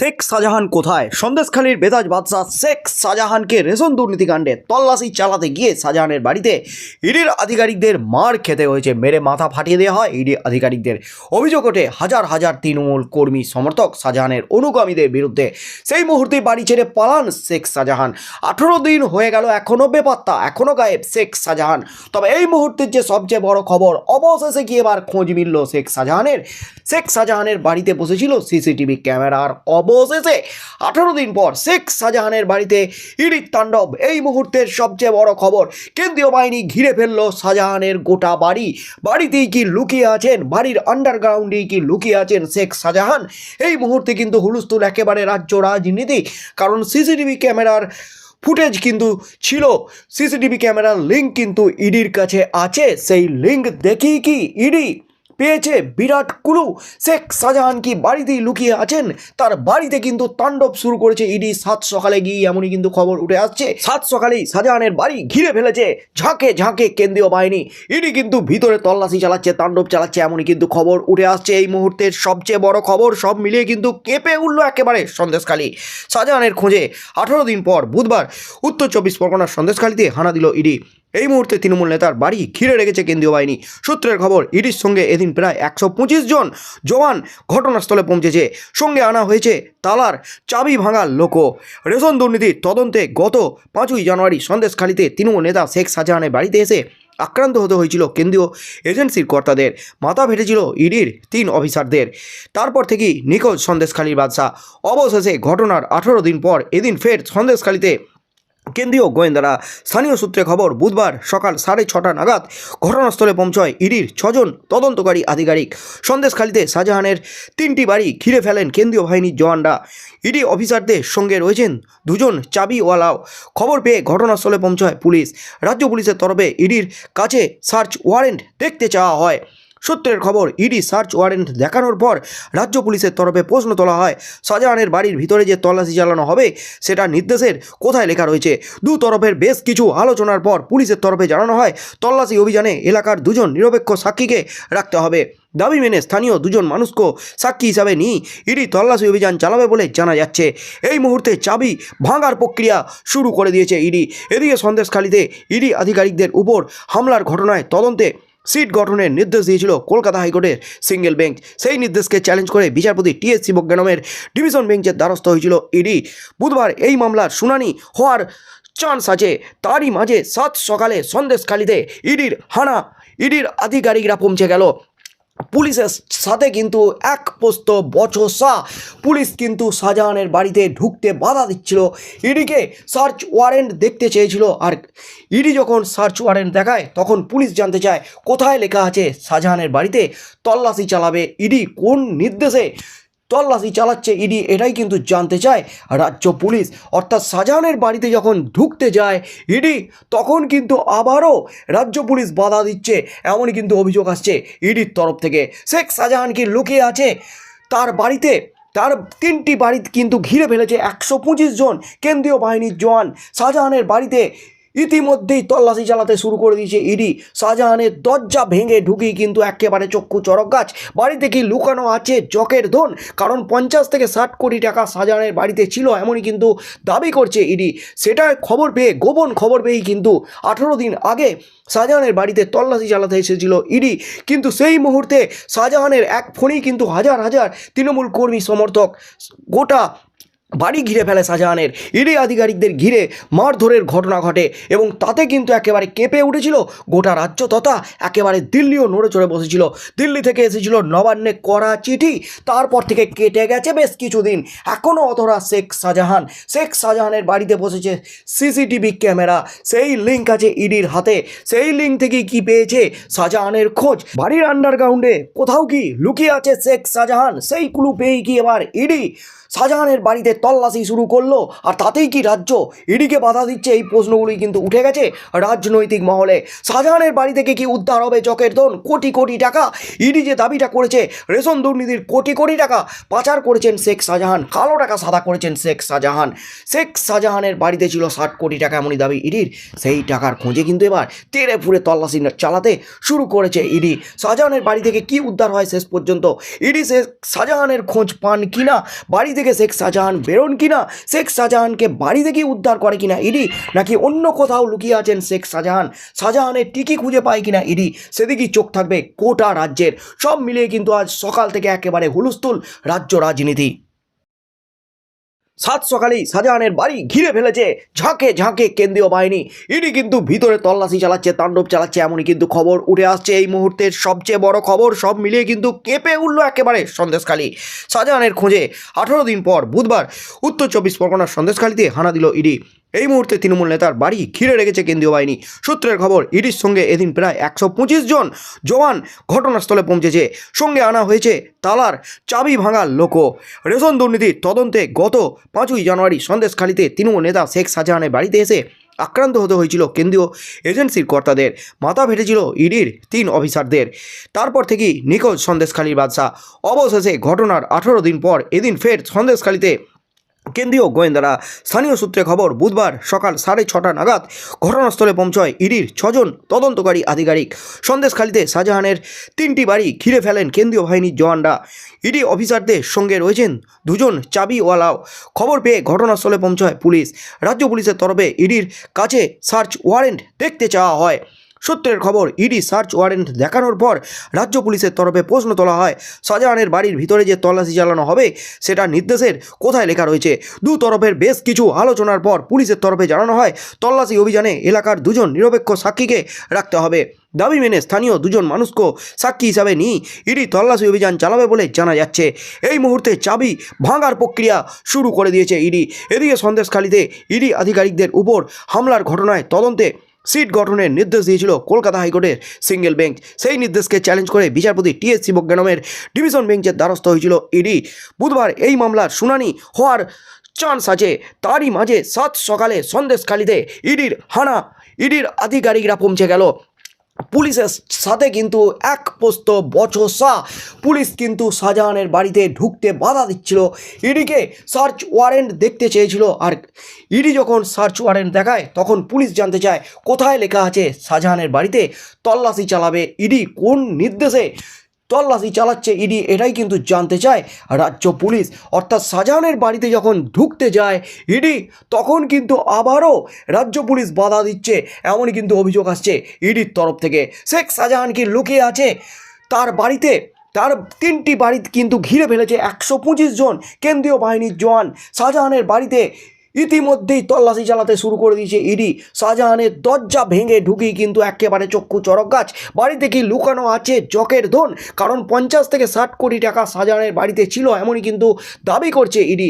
শেখ শাহজাহান কোথায়? সন্দেশখালীর বেতাজ বাদশাহ শেখ শাহজাহানকে রেশন দুর্নীতিকাণ্ডে তল্লাশি চালাতে গিয়ে শাহজাহানের বাড়িতে ইডির আধিকারিকদের মার খেতে হয়েছে। মেরে মাথা ফাটিয়ে দেওয়া হয় ইডি আধিকারিকদের। অভিযোগ ওঠে, হাজার হাজার তৃণমূল কর্মী সমর্থক শাহজাহানের অনুগামীদের বিরুদ্ধে। সেই মুহূর্তে বাড়ি ছেড়ে পালান শেখ শাহজাহান। আঠেরো দিন হয়ে গেল এখনও বেপাত্তা এখনও গায়েব শেখ শাহজাহান। তবে এই মুহূর্তের যে সবচেয়ে বড় খবর, অবশেষে কি এবার খোঁজ মিলল শেখ শাহজাহানের? শেখ শাহজাহানের বাড়িতে বসেছিল সিসিটিভি ক্যামেরার অবশেষে আঠারো দিন পর শেখ শাহজাহানের বাড়িতে ইডির তাণ্ডব। এই মুহূর্তের সবচেয়ে বড় খবর, কেন্দ্রীয় বাহিনী ঘিরে ফেলল শাহজাহানের গোটা বাড়ি। বাড়িতেই কি লুকিয়ে আছেন, বাড়ির আন্ডারগ্রাউন্ডেই কি লুকিয়ে আছেন শেখ শাহজাহান? এই মুহূর্তে কিন্তু হুলস্থুল একেবারে রাজ্য রাজনীতি, কারণ সিসিটিভি ক্যামেরার ফুটেজ কিন্তু ছিল। সিসিটিভি ক্যামেরার লিঙ্ক কিন্তু ইডির কাছে আছে। সেই লিঙ্ক দেখি কি ইডি পেয়েছে বিরাট কুলু। শেখ শাহজাহান কি বাড়িতেই লুকিয়ে আছেন? তার বাড়িতে কিন্তু তাণ্ডব শুরু করেছে ইডি। সাত সকালে গিয়ে এমনই কিন্তু খবর উঠে আসছে। সাত সকালেই শাহজাহানের বাড়ি ঘিরে ফেলেছে ঝাঁকে ঝাঁকে কেন্দ্রীয় বাহিনী। ইডি কিন্তু ভিতরে তল্লাশি চালাচ্ছে, তাণ্ডব চালাচ্ছে এমনই কিন্তু খবর উঠে আসছে। এই মুহূর্তের সবচেয়ে বড় খবর সব মিলিয়ে কিন্তু কেঁপে উঠল একেবারে সন্দেশখালী। শাহজাহানের খোঁজে আঠারো দিন পর বুধবার উত্তর চব্বিশ পরগনার সন্দেশখালীতে হানা দিল ইডি। এই মুহূর্তে তৃণমূল নেতার বাড়ি ঘিরে রেখেছে কেন্দ্রীয় বাহিনী। সূত্রের খবর, ইডির সঙ্গে এদিন প্রায় একশো পঁচিশ জন জওয়ান ঘটনাস্থলে পৌঁছেছে। সঙ্গে আনা হয়েছে তালার চাবি ভাঙার লোকও। রেশন দুর্নীতির তদন্তে গত পাঁচই জানুয়ারি সন্দেশখালীতে তৃণমূল নেতা শেখ শাহজাহানের বাড়িতে এসে আক্রান্ত হতে হয়েছিল কেন্দ্রীয় এজেন্সির কর্তাদের। মাথা ফেটেছিল ইডির তিন অফিসারদের। তারপর থেকেই নিখোঁজ সন্দেশখালীর বাদশাহ। অবশেষে ঘটনার আঠেরো দিন পর এদিন ফের সন্দেশখালীতে কেন্দ্রীয় গোয়েন্দারা স্থানীয় সূত্রে খবর, বুধবার সকাল সাড়ে ছটা নাগাদ ঘটনাস্থলে পৌঁছয় ইডির ছজন তদন্তকারী আধিকারিক। সন্দেশখালিতে শাহজাহানের তিনটি বাড়ি ঘিরে ফেলেন কেন্দ্রীয় বাহিনীর জওয়ানরা। ইডি অফিসারদের সঙ্গে রয়েছেন দুজন চাবিওয়ালাও খবর পেয়ে ঘটনাস্থলে পৌঁছয় পুলিশ। রাজ্য পুলিশের তরফে ইডির কাছে সার্চ ওয়ারেন্ট দেখতে চাওয়া হয়। সূত্রের খবর, ইডি সার্চ ওয়ারেন্ট দেখানোর পর রাজ্য পুলিশের তরফে প্রশ্ন তোলা হয়, শাহজাহানের বাড়ির ভিতরে যে তল্লাশি চালানো হবে, সেটা নির্দেশের কোথায় লেখা রয়েছে? দু তরফের বেশ কিছু আলোচনার পর পুলিশের তরফে জানানো হয়, তল্লাশি অভিযানে এলাকার দুজন নিরপেক্ষ সাক্ষীকে রাখতে হবে। দাবি মেনে স্থানীয় দুজন মানুষকে সাক্ষী হিসাবে নিয়ে ইডি তল্লাশি অভিযান চালাবে বলে জানা যাচ্ছে। এই মুহূর্তে চাবি ভাঙার প্রক্রিয়া শুরু করে দিয়েছে ইডি। এদিকে সন্দেশখালীতে ইডি আধিকারিকদের উপর হামলার ঘটনায় তদন্তে সিট গঠনের নির্দেশ দিয়েছিল কলকাতা হাইকোর্টের সিঙ্গেল বেঞ্চ। সেই নির্দেশকে চ্যালেঞ্জ করে বিচারপতি টি এস শিবজ্ঞানমের ডিভিশন বেঞ্চের দ্বারস্থ হয়েছিল ইডি। বুধবার এই মামলার শুনানি হওয়ার চান্স আছে। তারই মাঝে সাত সকালে সন্দেশখালিতে ইডির হানা, ইডির আধিকারিকরা পৌঁছে গেল। পুলিশের সাথে কিন্তু এক পোস্ত বচসা। পুলিশ কিন্তু শাহজাহানের বাড়িতে ঢুকতে বাধা দিচ্ছিল। ইডিকে সার্চ ওয়ারেন্ট দেখতে চেয়েছিল আর ইডি যখন সার্চ ওয়ারেন্ট দেখায়, তখন পুলিশ জানতে চায়, কোথায় লেখা আছে শাহজাহানের বাড়িতে তল্লাশি চালাবে, ইডি কোন নির্দেশে তল্লাশি চালাচ্ছে ইডি, এটাই কিন্তু জানতে চায় রাজ্য পুলিশ। অর্থাৎ শাহজাহানের বাড়িতে যখন ঢুকতে যায় ইডি, তখন কিন্তু আবারও রাজ্য পুলিশ বাধা দিচ্ছে। এমনই কিন্তু অভিযোগ আসছে ইডির তরফ থেকে। শেখ শাহজাহান কি লুকিয়ে আছে? তার বাড়িতে, তার তিনটি বাড়ি কিন্তু ঘিরে ফেলেছে একশো পঁচিশ জন কেন্দ্রীয় বাহিনীর জওয়ান। শাহজাহানের বাড়িতে ইতিমধ্যেই তল্লাশি চালাতে শুরু করে দিয়েছে ইডি। শাহজাহানের দরজা ভেঙে ঢুকেই কিন্তু একেবারে চক্ষু চরক গাছ। বাড়িতে কি লুকানো আছে জকের ধন? কারণ পঞ্চাশ থেকে ষাট কোটি টাকা শাহজাহানের বাড়িতে ছিল এমনই কিন্তু দাবি করছে ইডি। সেটা খবর পেয়ে, গোপন খবর পেয়েই কিন্তু আঠেরো দিন আগে শাহজাহানের বাড়িতে তল্লাশি চালাতে এসেছিল ইডি। কিন্তু সেই মুহূর্তে শাহজাহানের এক ফোনেই কিন্তু হাজার হাজার তৃণমূল কর্মী সমর্থক গোটা বাড়ি ঘিরে ফেলে শাহজাহানের। ইডি আধিকারিকদের ঘিরে মারধরের ঘটনা ঘটে এবং তাতে কিন্তু একেবারে কেঁপে উঠেছিল গোটা রাজ্য তথা একেবারে দিল্লিও নড়ে চড়ে বসেছিল। দিল্লি থেকে এসেছিল নবান্নে করা চিঠি, তারপর থেকে কেটে গেছে বেশ কিছুদিন। এখনও অতরা শেখ শাহজাহান। শেখ শাহজাহানের বাড়িতে বসেছে সিসিটিভি ক্যামেরা। সেই লিঙ্ক আছে ইডির হাতে। সেই লিঙ্ক থেকে কি পেয়েছে শাহজাহানের খোঁজ? বাড়ির আন্ডারগ্রাউন্ডে কোথাও কি লুকিয়ে আছে শেখ শাহজাহান? সেই ক্লু পেয়েই কি এবার ইডি শাহজাহানের বাড়িতে তল্লাশি শুরু করল, আর তাতেই কি রাজ্য ইডিকে বাধা দিচ্ছে এই প্রশ্নগুলি কিন্তু উঠে গেছে রাজনৈতিক মহলে। শাহজাহানের বাড়ি থেকে কি উদ্ধার হবে চকের ধন কোটি কোটি টাকা। ইডি যে দাবিটা করেছে, রেশন দুর্নীতির কোটি কোটি টাকা পাচার করেছেন শেখ শাহজাহান। কালো টাকা সাদা করেছেন শেখ শাহজাহান। শেখ শাহজাহানের বাড়িতে ছিল ষাট কোটি টাকা এমনই দাবি ইডির। সেই টাকার খোঁজে কিন্তু এবার তেড়ে ফুড়ে তল্লাশি চালাতে শুরু করেছে ইডি। শাহজাহানের বাড়ি থেকে কি উদ্ধার হয় শেষ পর্যন্ত? ইডি শেখ শাহজাহানের খোঁজ পান কিনা? বাড়ি থেকে শেখ শাহজাহান বেরোন কি না শেখ শাহজাহানকে বাড়ি থেকে উদ্ধার করে কি না ইডি? নাকি অন্য কোথাও লুকিয়ে আছেন শেখ শাহজাহান? শাহজাহানের টিকি খুঁজে পায় কিনা ইডি? সেদিকেই চোখ থাকবে কোটা রাজ্যের। সব মিলিয়ে কিন্তু আজ সকাল থেকে একেবারে হুলস্থুল রাজ্য রাজনীতি। সাত সকালেই শাহজাহানের বাড়ি ঘিরে ফেলেছে ঝাঁকে ঝাঁকে কেন্দ্রীয় বাহিনী। ইনি কিন্তু ভিতরে তল্লাশি চালাচ্ছে, তাণ্ডব চালাচ্ছে, এমনই কিন্তু খবর উঠে আসছে। এই মুহূর্তের সবচেয়ে বড় খবর, সব মিলিয়ে কিন্তু কেঁপে উঠল একেবারে সন্দেশখালী। শাহজাহানের খোঁজে আঠারো দিন পর বুধবার উত্তর চব্বিশ পরগনার সন্দেশখালীতে হানা দিল ইডি। এই মুহূর্তে তৃণমূল নেতার বাড়ি ঘিরে রেখেছে কেন্দ্রীয় বাহিনী। সূত্রের খবর, ইডির সঙ্গে এদিন প্রায় একশো পঁচিশ জন জওয়ান ঘটনাস্থলে পৌঁছেছে। সঙ্গে আনা হয়েছে তালার চাবি ভাঙার লোকও। রেশন দুর্নীতির তদন্তে গত পাঁচই জানুয়ারি সন্দেশখালীতে তৃণমূল নেতা শেখ শাহজাহানের বাড়িতে এসে আক্রান্ত হতে হয়েছিল কেন্দ্রীয় এজেন্সির কর্তাদের। মাথা ফেটেছিল ইডির তিন অফিসারদের। তারপর থেকেই নিখোঁজ সন্দেশখালীর বাদশাহ। অবশেষে ঘটনার আঠারো দিন পর এদিন ফের সন্দেশখালীতে কেন্দ্রীয় গোয়েন্দারা স্থানীয় সূত্রে খবর, বুধবার সকাল সাড়ে ছটা নাগাদ ঘটনাস্থলে পৌঁছয় ইডির ছজন তদন্তকারী আধিকারিক। সন্দেশখালিতে শাহজাহানের তিনটি বাড়ি ঘিরে ফেলেন কেন্দ্রীয় বাহিনীর জওয়ানরা। ইডি অফিসারদের সঙ্গে রয়েছেন দুজন চাবিওয়ালাও খবর পেয়ে ঘটনাস্থলে পৌঁছয় পুলিশ। রাজ্য পুলিশের তরফে ইডির কাছে সার্চ ওয়ারেন্ট দেখতে চাওয়া হয়। সূত্রের খবর, ইডি সার্চ ওয়ারেন্ট দেখানোর পর রাজ্য পুলিশের তরফে প্রশ্ন তোলা হয়, শাহজাহানের বাড়ির ভিতরে যে তল্লাশি চালানো হবে, সেটা নির্দেশের কোথায় লেখা রয়েছে? দু তরফের বেশ কিছু আলোচনার পর পুলিশের তরফে জানানো হয়, তল্লাশি অভিযানে এলাকার দুজন নিরপেক্ষ সাক্ষীকে রাখতে হবে। দাবি মেনে স্থানীয় দুজন মানুষকে সাক্ষী হিসাবে নিয়ে ইডি তল্লাশি অভিযান চালাবে বলে জানা যাচ্ছে। এই মুহূর্তে চাবি ভাঙার প্রক্রিয়া শুরু করে দিয়েছে ইডি। এদিকে সন্দেশখালীতে ইডি আধিকারিকদের উপর হামলার ঘটনায় তদন্তে সিট গঠনের নির্দেশ দিয়েছিল কলকাতা হাইকোর্টের সিঙ্গেল বেঞ্চ। সেই নির্দেশকে চ্যালেঞ্জ করে বিচারপতি টিএস এস শিবজ্ঞানমের ডিভিশন বেঞ্চের দ্বারস্থ হয়েছিল ইডি। বুধবার এই মামলার শুনানি হওয়ার চান্স আছে। তারই মাঝে সাত সকালে সন্দেশখালিতে ইডির হানা, ইডির আধিকারিকরা পৌঁছে গেল। পুলিশের সাথে কিন্তু এক পোস্ত বচসা। পুলিশ কিন্তু শাহজাহানের বাড়িতে ঢুকতে বাধা দিচ্ছিল। ইডিকে সার্চ ওয়ারেন্ট দেখতে চেয়েছিল আর ইডি যখন সার্চ ওয়ারেন্ট দেখায়, তখন পুলিশ জানতে চায়, কোথায় লেখা আছে শাহজাহানের বাড়িতে তল্লাশি চালাবে, ইডি কোন নির্দেশে তল্লাশি চালাচ্ছে ইডি, এটাই কিন্তু জানতে চায় রাজ্য পুলিশ। অর্থাৎ শাহজাহানের বাড়িতে যখন ঢুকতে যায় ইডি, তখন কিন্তু আবারও রাজ্য পুলিশ বাধা দিচ্ছে। এমনই কিন্তু অভিযোগ আসছে ইডির তরফ থেকে। শেখ শাহজাহান কি লুকিয়ে আছে? তার বাড়িতে, তার তিনটি বাড়ি কিন্তু ঘিরে ফেলেছে একশো পঁচিশ জন কেন্দ্রীয় বাহিনীর জওয়ান। শাহজাহানের বাড়িতে ইতিমধ্যেই তল্লাশি চালাতে শুরু করে দিয়েছে ইডি। শাহজাহানের দরজা ভেঙে ঢুকি কিন্তু একেবারে চক্ষু চরক গাছ। বাড়িতে কি লুকানো আছে জকের ধন? কারণ পঞ্চাশ থেকে ষাট কোটি টাকা শাহজাহানের বাড়িতে ছিল, এমনই কিন্তু দাবি করছে ইডি।